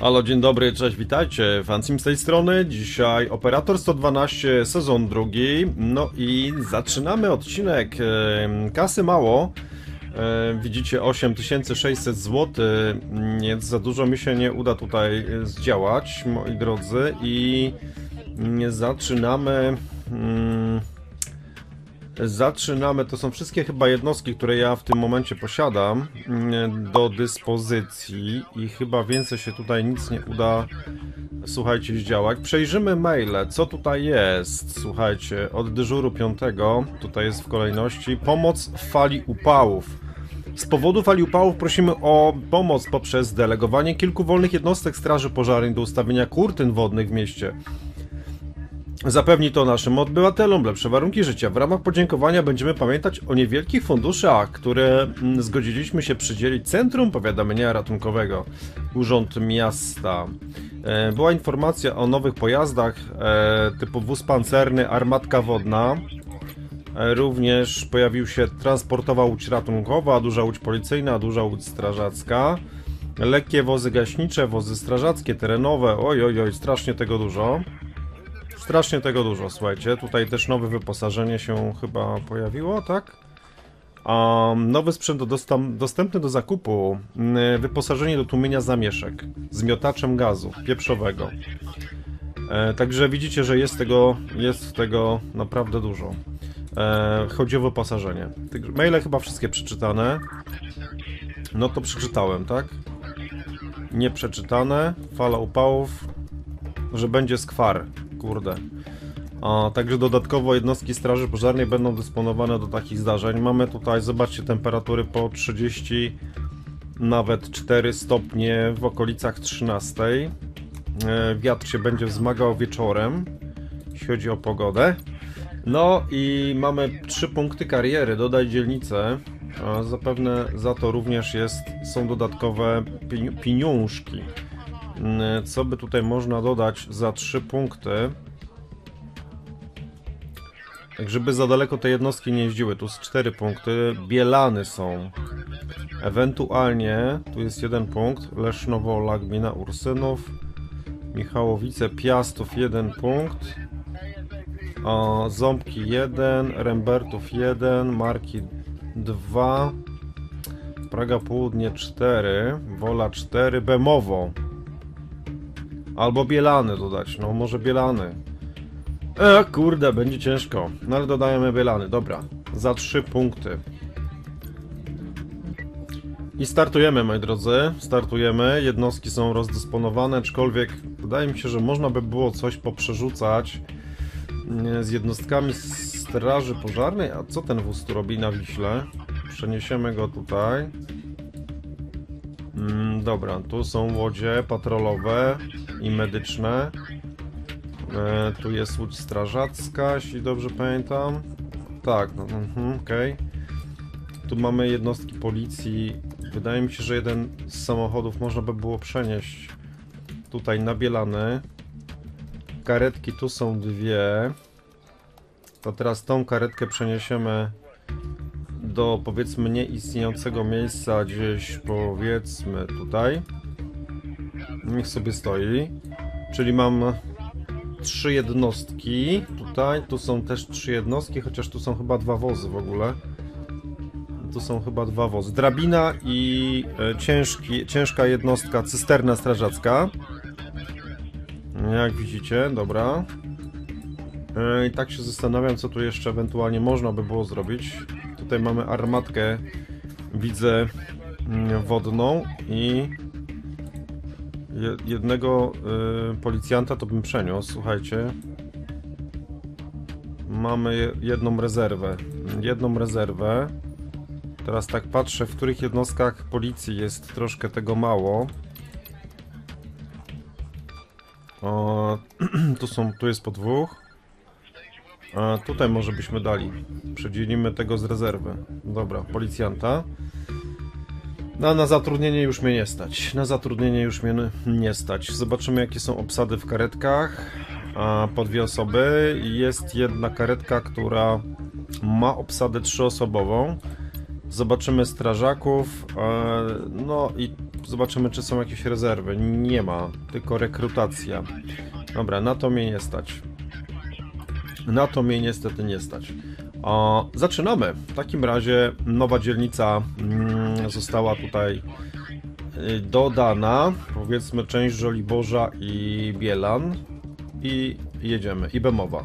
Halo, dzień dobry, cześć, witajcie. Fancim z tej strony. Dzisiaj Operator 112, sezon drugi. No i zaczynamy odcinek. Kasy mało. Widzicie 8600 zł, więc za dużo mi się nie uda tutaj e, zdziałać, moi drodzy. I mm, zaczynamy. Zaczynamy, to są wszystkie chyba jednostki, które ja w tym momencie posiadam mm, do dyspozycji i chyba więcej się tutaj nic nie uda, słuchajcie, zdziałać. Przejrzymy maile, co tutaj jest, słuchajcie, od dyżuru piątego, tutaj jest w kolejności, pomoc w fali upałów. Z powodu fali upałów prosimy o pomoc poprzez delegowanie kilku wolnych jednostek Straży Pożarnej do ustawienia kurtyn wodnych w mieście. Zapewni to naszym obywatelom lepsze warunki życia. W ramach podziękowania będziemy pamiętać o niewielkich funduszach, które mm, zgodziliśmy się przydzielić Centrum Powiadamiania Ratunkowego, Urząd Miasta. E, Była informacja o nowych pojazdach e, typu wóz pancerny, armatka wodna. E, Również pojawił się transportowa łódź ratunkowa, duża łódź policyjna, duża łódź strażacka. Lekkie wozy gaśnicze, wozy strażackie, terenowe. Oj, oj, oj, strasznie tego dużo. Strasznie tego dużo, słuchajcie. Tutaj też nowe wyposażenie się chyba pojawiło, tak? A nowy sprzęt do dostam, dostępny do zakupu. Mm, Wyposażenie do tłumienia zamieszek z miotaczem gazu pieprzowego. E, także widzicie, że jest tego, jest tego naprawdę dużo. E, chodzi o wyposażenie. Maile chyba wszystkie przeczytane. No to przeczytałem, tak? Nieprzeczytane. Fala upałów. Że będzie skwar. Kurde. A, także dodatkowo jednostki Straży Pożarnej będą dysponowane do takich zdarzeń. Mamy tutaj, zobaczcie, temperatury po 30, nawet 4 stopnie w okolicach 13. E, Wiatr się będzie wzmagał wieczorem, jeśli chodzi o pogodę. No i mamy 3 punkty kariery, dodaj dzielnicę. Zapewne za to również jest, są dodatkowe pieni- pieniążki. Mm, Co by tutaj można dodać za 3 punkty? Tak, żeby za daleko te jednostki nie jeździły. Tu są 4 punkty. Bielany są. Ewentualnie, tu jest jeden punkt. Lesznowola, gmina Ursynów. Michałowice, Piastów, jeden punkt. O, Ząbki 1, Rembertów 1, Marki 2, Praga Południe 4, Wola 4, Bemowo. Albo Bielany dodać, no może Bielany. E, kurde, będzie ciężko. No ale dodajemy Bielany, dobra. Za 3 punkty. I startujemy, moi drodzy. Startujemy. Jednostki są rozdysponowane, aczkolwiek wydaje mi się, że można by było coś poprzerzucać nie, z jednostkami Straży Pożarnej. A co ten wóz tu robi na Wiśle? Przeniesiemy go tutaj. Dobra, tu są łodzie patrolowe i medyczne. E, tu jest łódź strażacka, jeśli dobrze pamiętam. Tak, no, mhm, okej. Tu mamy jednostki policji. Wydaje mi się, że jeden z samochodów można by było przenieść tutaj na Bielany. Karetki tu są dwie. To teraz tą karetkę przeniesiemy do powiedzmy nieistniejącego miejsca gdzieś powiedzmy tutaj. Niech sobie stoi. Czyli mam trzy jednostki tutaj. Tu są też trzy jednostki, chociaż tu są chyba dwa wozy w ogóle. Tu są chyba dwa wozy. Drabina i e, ciężki, ciężka jednostka, cysterna strażacka. Jak widzicie, dobra. E, I tak się zastanawiam, co tu jeszcze ewentualnie można by było zrobić. Tutaj mamy armatkę, widzę mm, wodną i je- jednego y, policjanta to bym przeniósł, słuchajcie. Mamy je- jedną rezerwę. Jedną rezerwę. Teraz tak patrzę, w których jednostkach policji jest troszkę tego mało. O, tu są, tu jest po dwóch. A tutaj może byśmy dali. Przedzielimy tego z rezerwy. Dobra, policjanta. No, na zatrudnienie już mnie nie stać. Na zatrudnienie już mnie nie stać. Zobaczymy, jakie są obsady w karetkach. A, po dwie osoby. Jest jedna karetka, która ma obsadę trzyosobową. Zobaczymy strażaków. E, no i zobaczymy, czy są jakieś rezerwy. Nie ma, tylko rekrutacja. Dobra, na to mnie nie stać. Na to mnie niestety nie stać. Zaczynamy. W takim razie nowa dzielnica mm, została tutaj y, dodana. Powiedzmy część Żoliborza i Bielan. I jedziemy. I Bemowa.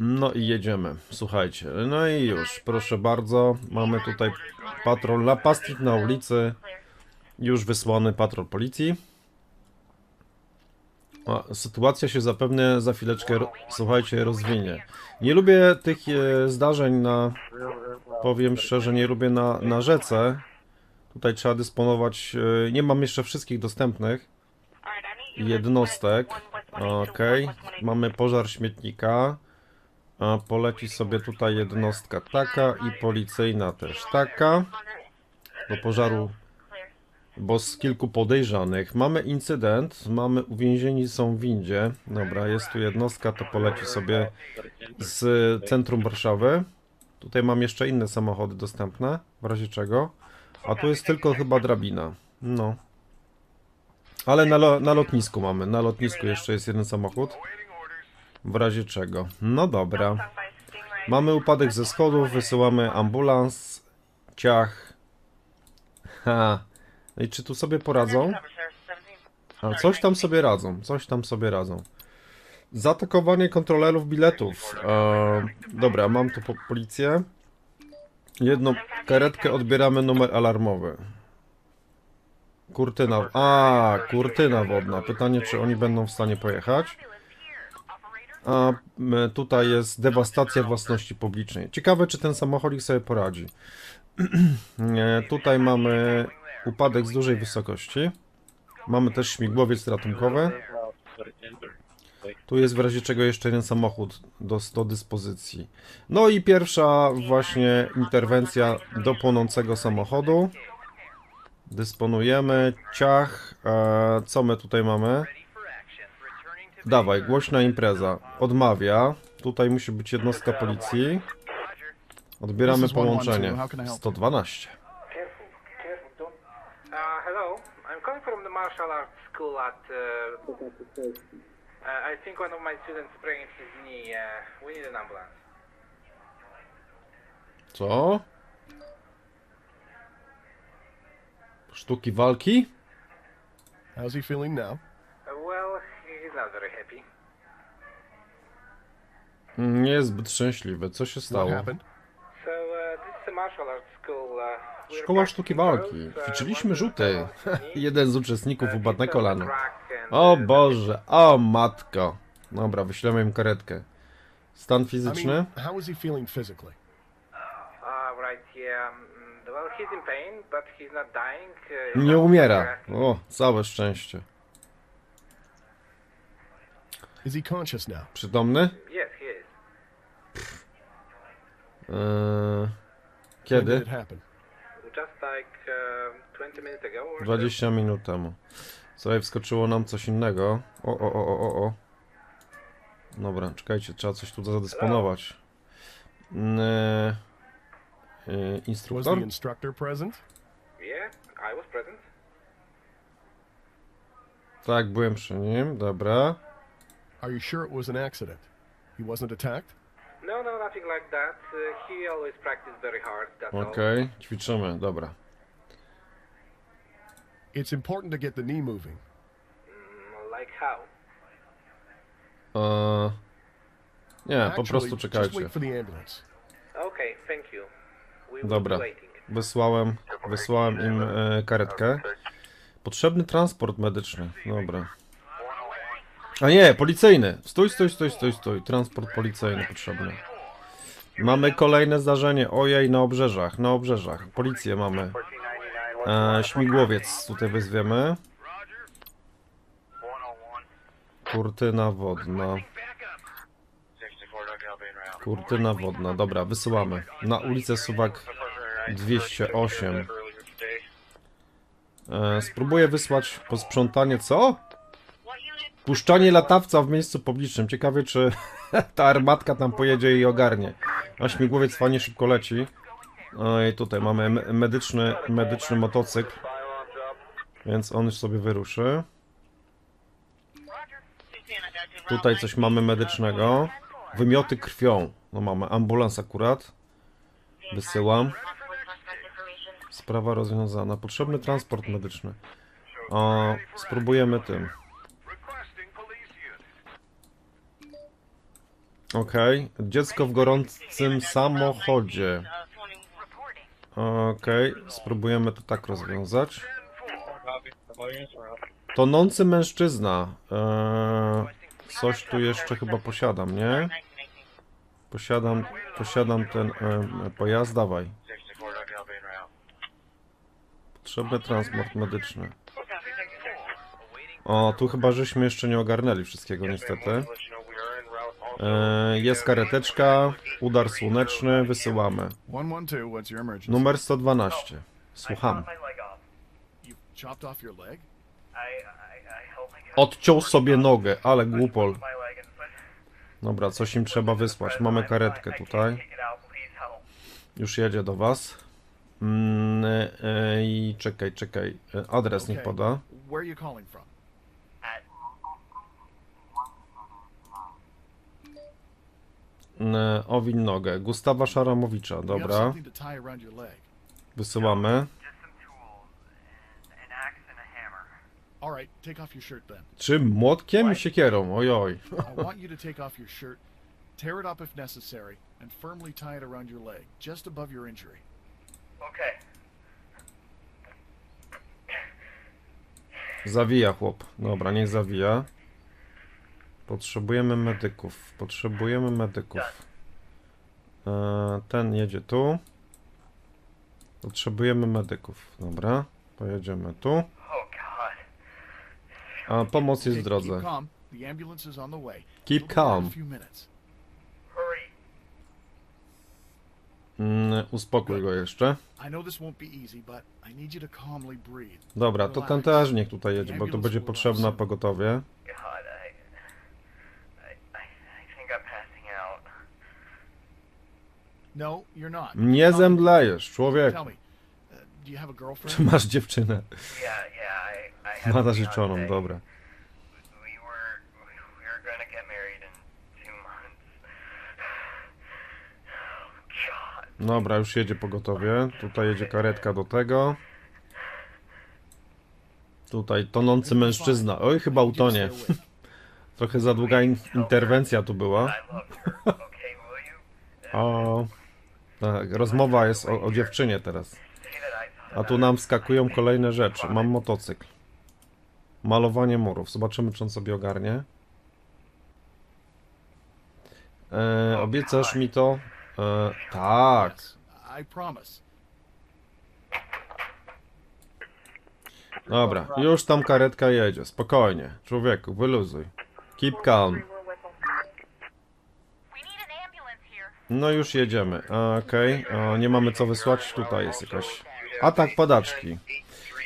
No i jedziemy. Słuchajcie. No i już. Proszę bardzo. Mamy tutaj patrol napastnik na ulicy. Już wysłany patrol policji. Sytuacja się zapewne za chwileczkę, słuchajcie, rozwinie. Nie lubię tych e, zdarzeń na, powiem szczerze, nie lubię na, na rzece. Tutaj trzeba dysponować, e, nie mam jeszcze wszystkich dostępnych jednostek. Okej, mamy pożar śmietnika. A poleci sobie tutaj jednostka taka i policyjna też taka. Do pożaru bo z kilku podejrzanych. Mamy incydent, mamy uwięzieni są w windzie. Dobra, jest tu jednostka, to poleci sobie z centrum Warszawy. Tutaj mam jeszcze inne samochody dostępne, w razie czego. A tu jest tylko chyba drabina. No. Ale na, lo na lotnisku mamy, na lotnisku jeszcze jest jeden samochód. W razie czego. No dobra. Mamy upadek ze schodów, wysyłamy ambulans, ciach. Ha. I czy tu sobie poradzą? A coś tam sobie radzą, coś tam sobie radzą. Zaatakowanie kontrolerów biletów. E, dobra, mam tu po policję. Jedną karetkę odbieramy numer alarmowy. Kurtyna. A, kurtyna wodna. Pytanie, czy oni będą w stanie pojechać. A tutaj jest dewastacja własności publicznej. Ciekawe, czy ten samochodzik sobie poradzi. Nie, tutaj mamy upadek z dużej wysokości. Mamy też śmigłowiec ratunkowy. Tu jest w razie czego jeszcze jeden samochód do, do dyspozycji. No i pierwsza właśnie interwencja do płonącego samochodu. Dysponujemy. Ciach. E, co my tutaj mamy? Dawaj, głośna impreza. Odmawia. Tutaj musi być jednostka policji. Odbieramy połączenie. 112. Hello, I'm calling from the martial arts school at. Uh, uh, I think one of my students sprained his knee. Uh, we need an ambulance. Co? Sztuki walki? How's he feeling now? Uh, well, he's not very happy. Nie jest zbyt szczęśliwy. Co się What stało? happened? So uh, this is a martial arts school. Uh, we're Szkoła sztuki walki. Ćwiczyliśmy rzuty. Jeden z uczestników upadł na kolano. O Boże, o matko. Dobra, wyślemy im karetkę. Stan fizyczny? Nie umiera. O, całe szczęście. Przytomny? Is. Eee, kiedy? it happen? Just like uh, 20 minutes ago. Or so. 20 minut temu. Słuchaj, wskoczyło nam coś innego. O, o, o, o, o, o. Dobra, czekajcie, trzeba coś tu zadysponować. Was the instruktor? instructor present? Yeah, I was present. Tak, byłem przy nim, dobra. Are you sure it was an accident? He wasn't attacked? No, no, nothing like that. Uh, he always practiced very hard, that's all. Okej, ćwiczymy, dobra. It's important to get the knee moving. Mm, like how? Eee, nie, po prostu just czekajcie. wait for the ambulance. Okay, thank you. We will Dobra. be waiting. Wysłałem, wysłałem im e, karetkę. Potrzebny transport medyczny, dobra. A nie, policyjny. Stój, stój, stój, stój, stój. Transport policyjny potrzebny. Mamy kolejne zdarzenie. Ojej, na obrzeżach, na obrzeżach. Policję mamy. E, śmigłowiec tutaj wezwiemy. Kurtyna wodna. Kurtyna wodna, dobra, wysyłamy. Na ulicę Suwak 208. E, spróbuję wysłać posprzątanie, co? Puszczanie latawca w miejscu publicznym. Ciekawie, czy ta armatka tam pojedzie i ogarnie. A śmigłowiec fajnie szybko leci. No i tutaj mamy me- medyczny, medyczny motocykl, więc on już sobie wyruszy. Tutaj coś mamy medycznego. Wymioty krwią. No mamy ambulans akurat. Wysyłam. Sprawa rozwiązana. Potrzebny transport medyczny. O, spróbujemy tym. Okej. Dziecko w gorącym samochodzie. Okej. Spróbujemy to tak rozwiązać. Tonący mężczyzna. Eee, coś tu jeszcze chyba posiadam, nie? Posiadam, posiadam ten em, pojazd, dawaj. Potrzebny transport medyczny. O, tu chyba żeśmy jeszcze nie ogarnęli wszystkiego niestety. E, jest kareteczka, udar słoneczny, wysyłamy. 112, what's your emergency? Numer 112. Słucham. Odciął sobie nogę, ale głupol. Dobra, coś im trzeba wysłać. Mamy karetkę tutaj. Już jedzie do was. Mm, e, I czekaj, czekaj. E, Adres niech poda. Where are you calling from? At E, Owin nogę. Gustawa Szaramowicza. You have Dobra. something to tie around your leg. Wysyłamy. just some tools and an axe and a hammer. All right, take off your shirt then. Czym? Młotkiem i siekierą? Ojoj. Tear it up if necessary, and firmly tie it around your leg, just above your injury. Okay. Zawija chłop. Dobra, niech zawija. Potrzebujemy medyków. Potrzebujemy medyków. E, ten jedzie tu. Potrzebujemy medyków. Dobra, pojedziemy tu. Oh. A pomoc jest w drodze. Keep calm. Mm, uspokój go jeszcze. Dobra, to ten też niech tutaj jedzie, bo to będzie potrzebne pogotowie. God, I, I, I, I think I'm passing out. No, you're not. Nie zemdlejesz, człowiek. Czy girlfriend? masz dziewczynę? Yeah, yeah, I, I have Ma a narzeczoną, dobra. Dobra, już jedzie pogotowie. Tutaj jedzie karetka do tego. Tutaj tonący mężczyzna. Oj, chyba utonie. Trochę za długa in interwencja tu była. O, tak, rozmowa jest o, o dziewczynie teraz. A tu nam wskakują kolejne rzeczy. Mam motocykl. Malowanie murów. Zobaczymy, czy on sobie ogarnie. E, obiecasz mi to? E, tak. Dobra, już tam karetka jedzie. Spokojnie. Człowieku, wyluzuj. Keep calm. We need an ambulance here. No już jedziemy. Okej, a, nie mamy co wysłać. Tutaj jest jakaś... Atak padaczki.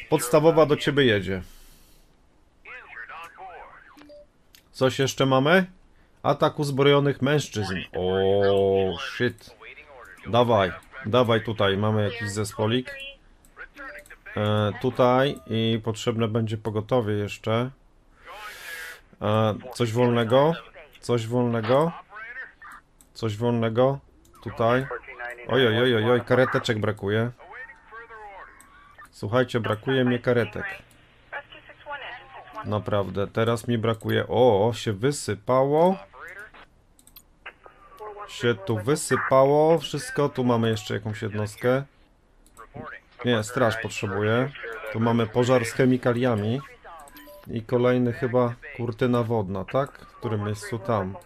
Podstawowa do ciebie jedzie. Coś jeszcze mamy? Atak uzbrojonych mężczyzn. O, shit. Dawaj, dawaj tutaj, mamy jakiś zespolik. E, tutaj i potrzebne będzie pogotowie jeszcze. E, coś wolnego? Coś wolnego? Coś wolnego? Tutaj. Oj, oj, oj, oj, oj, kareteczek brakuje. Słuchajcie, brakuje mi karetek. Rescue 6-1, engine 6-1. Naprawdę, teraz mi brakuje. O, się wysypało. Się tu wysypało wszystko. Tu mamy jeszcze jakąś jednostkę. Nie, straż potrzebuje. Tu mamy pożar z chemikaliami. I kolejny chyba kurtyna wodna, tak? W którym miejscu tam.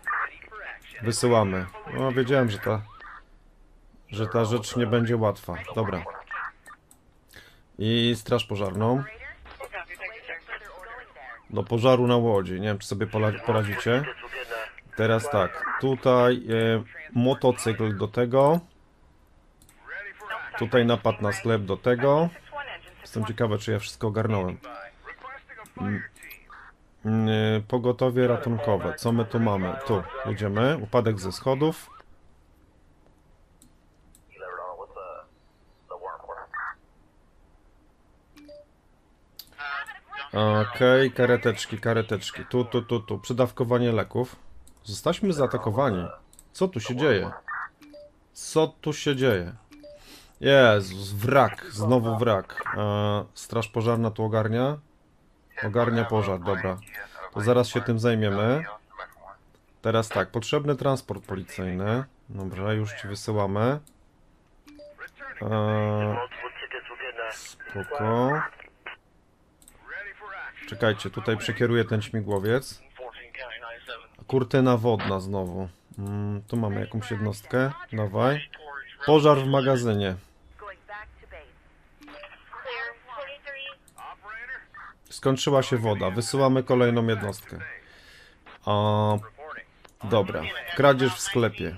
Wysyłamy. No, wiedziałem, że ta, że ta rzecz nie będzie łatwa. Dobra. I straż pożarną. Do pożaru na łodzi. Nie wiem, czy sobie poradzicie. Teraz tak. Tutaj e, motocykl do tego. Tutaj napad na sklep do tego. 6-1, engine Jestem ciekawy, czy ja wszystko ogarnąłem. Mm, y, pogotowie ratunkowe. Co my tu mamy? Tu, idziemy. Upadek ze schodów. Okej, okay, kareteczki, kareteczki. Tu, tu, tu, tu. Przedawkowanie leków. Zostaliśmy zaatakowani. Co tu się dzieje? Co tu się dzieje? Jezus, wrak. Znowu wrak. E, straż pożarna tu ogarnia. Ogarnia pożar, dobra. To zaraz się tym zajmiemy. Teraz tak, potrzebny transport policyjny. Dobra, już ci wysyłamy. E, spoko. Czekajcie, tutaj przekieruję ten śmigłowiec. Kurtyna wodna znowu. Mm, tu mamy jakąś jednostkę. Dawaj. Pożar w magazynie. Skończyła się woda. Wysyłamy kolejną jednostkę. Dobra. Kradzież w sklepie.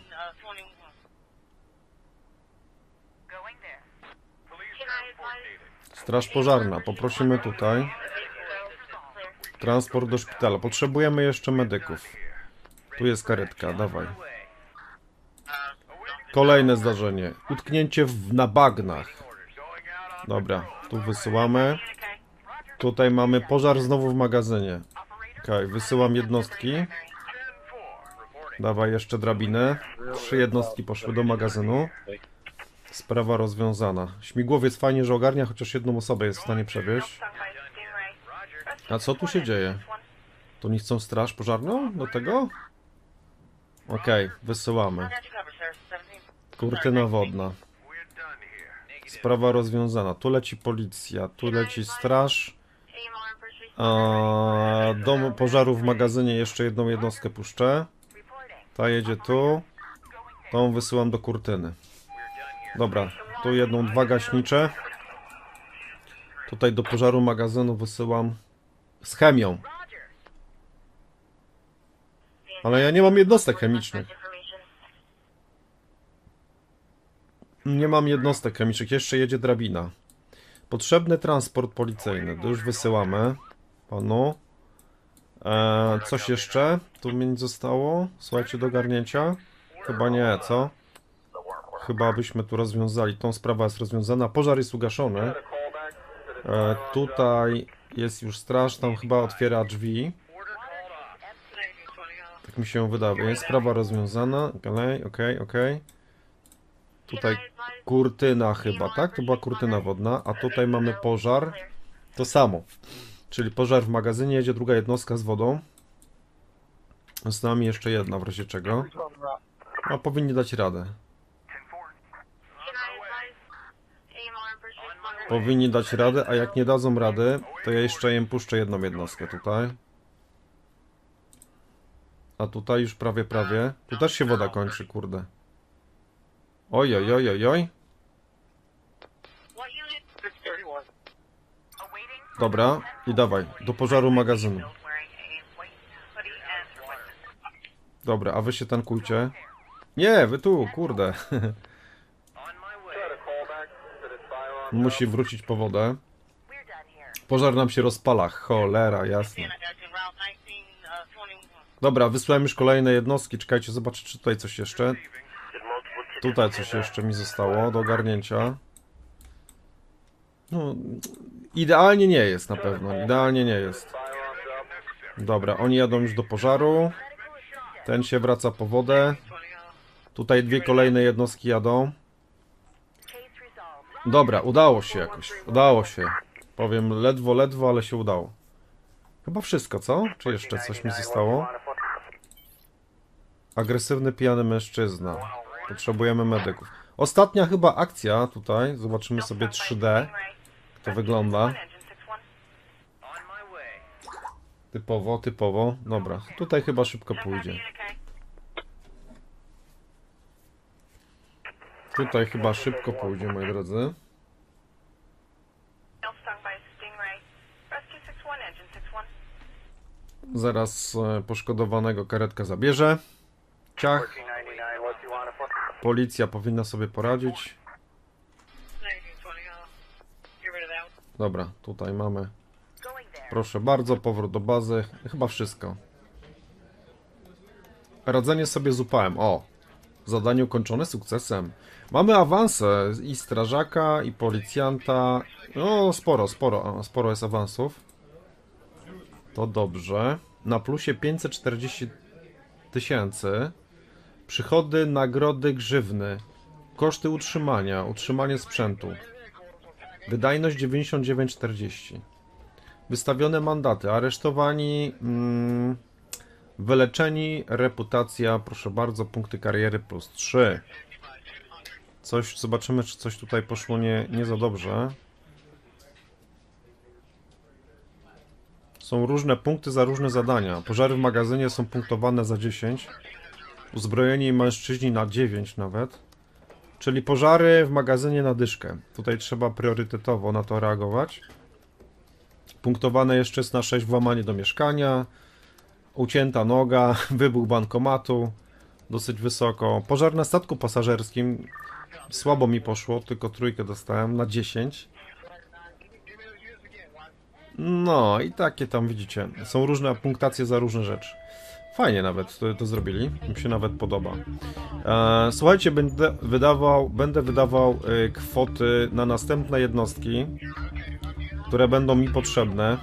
Straż pożarna. Poprosimy tutaj. Transport do szpitala. Potrzebujemy jeszcze medyków. Tu jest karetka, dawaj. Kolejne zdarzenie. Utknięcie w, na bagnach. Dobra, tu wysyłamy. Tutaj mamy pożar znowu w magazynie. Okej, wysyłam jednostki. Dawaj jeszcze drabinę. Trzy jednostki poszły do magazynu. Sprawa rozwiązana. Śmigłowiec fajnie, że ogarnia, chociaż jedną osobę jest w stanie przewieźć. A co tu się dzieje? To nie chcą straż pożarną do tego? Okej, wysyłamy. Kurtyna wodna. Sprawa rozwiązana. Tu leci policja, tu leci straż. A, dom pożaru w magazynie jeszcze jedną jednostkę puszczę. Ta jedzie tu. Tą wysyłam do kurtyny. Dobra, tu jedną, dwa gaśnicze. Tutaj do pożaru magazynu wysyłam z chemią. Ale ja nie mam jednostek chemicznych. Nie mam jednostek chemicznych, jeszcze jedzie drabina. Potrzebny transport policyjny, to już wysyłamy panu. E, coś jeszcze tu mi zostało? Słuchajcie, do garnięcia? Chyba nie, co? Chyba byśmy tu rozwiązali. Tą sprawę jest rozwiązana. Pożar jest ugaszony. E, tutaj jest już straż, tam chyba otwiera drzwi. Tak mi się wydaje. Sprawa rozwiązana. Okej, okej, okej. Tutaj kurtyna chyba, tak? To była kurtyna wodna, a tutaj mamy pożar. To samo. Czyli pożar w magazynie, jedzie druga jednostka z wodą. Z nami jeszcze jedna w razie czego. A powinni dać radę. Powinni dać radę, a jak nie dadzą rady, to ja jeszcze im puszczę jedną jednostkę tutaj. A tutaj już prawie, prawie. Tu też się woda kończy, kurde. Oj, oj, oj, oj, oj. Dobra, i dawaj, do pożaru magazynu. Dobra, a wy się tankujcie. Nie, wy tu, kurde. Musi wrócić po wodę. Pożar nam się rozpala, cholera, jasne. Dobra, wysłałem już kolejne jednostki, czekajcie, zobaczę czy tutaj coś jeszcze. Tutaj coś jeszcze mi zostało do ogarnięcia. No, idealnie nie jest na pewno, idealnie nie jest. Dobra, oni jadą już do pożaru. Ten się wraca po wodę. Tutaj dwie kolejne jednostki jadą. Dobra, udało się jakoś. Udało się. Powiem ledwo, ledwo, ale się udało. Chyba wszystko, co? Czy jeszcze coś mi zostało? Agresywny pijany mężczyzna. Potrzebujemy medyków. Ostatnia chyba akcja tutaj. Zobaczymy sobie 3D. To wygląda. Engine 6-1. On my way. Typowo, typowo. Dobra, tutaj chyba szybko pójdzie. Tutaj chyba szybko pójdzie, moi drodzy. Male stung by stingray. Rescue 6-1, engine 6-1. Zaraz e, poszkodowanego karetka zabierze. Ciach. Policja powinna sobie poradzić. Dobra, tutaj mamy. Proszę bardzo, powrót do bazy. Chyba wszystko. Radzenie sobie z upałem. O! Zadanie ukończone sukcesem. Mamy awanse i strażaka, i policjanta. No, sporo, sporo, sporo jest awansów. To dobrze. Na plusie 540 tysięcy. Przychody, nagrody, grzywny. Koszty utrzymania, utrzymanie sprzętu. Wydajność 99,40. Wystawione mandaty, aresztowani, mm, wyleczeni, reputacja, proszę bardzo, punkty kariery plus 3. Coś, zobaczymy, czy coś tutaj poszło nie, nie za dobrze. Są różne punkty za różne zadania. Pożary w magazynie są punktowane za 10. Uzbrojeni mężczyźni na 9 nawet. Czyli pożary w magazynie na dyszkę. Tutaj trzeba priorytetowo na to reagować. Punktowane jeszcze jest na 6 włamanie do mieszkania. Ucięta noga, wybuch bankomatu. Dosyć wysoko. Pożar na statku pasażerskim. Słabo mi poszło, tylko trójkę dostałem na 10. No i takie tam widzicie. Są różne punktacje za różne rzeczy. Fajnie nawet to, to zrobili. Mi się nawet podoba. E, słuchajcie, będę wydawał, będę wydawał e, kwoty na następne jednostki, które będą mi potrzebne,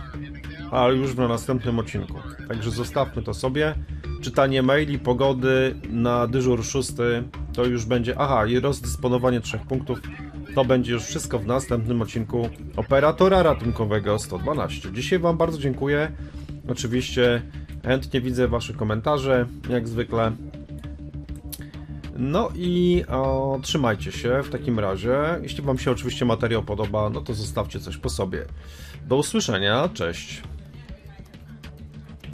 ale już na następnym odcinku. Także zostawmy to sobie. Czytanie maili, pogody na dyżur szósty to już będzie. Aha, i rozdysponowanie trzech punktów. To będzie już wszystko w następnym odcinku operatora ratunkowego 112. Dzisiaj Wam bardzo dziękuję. Oczywiście chętnie widzę Wasze komentarze, jak zwykle. No i o, trzymajcie się w takim razie. Jeśli Wam się oczywiście materiał podoba, no to zostawcie coś po sobie. Do usłyszenia, cześć.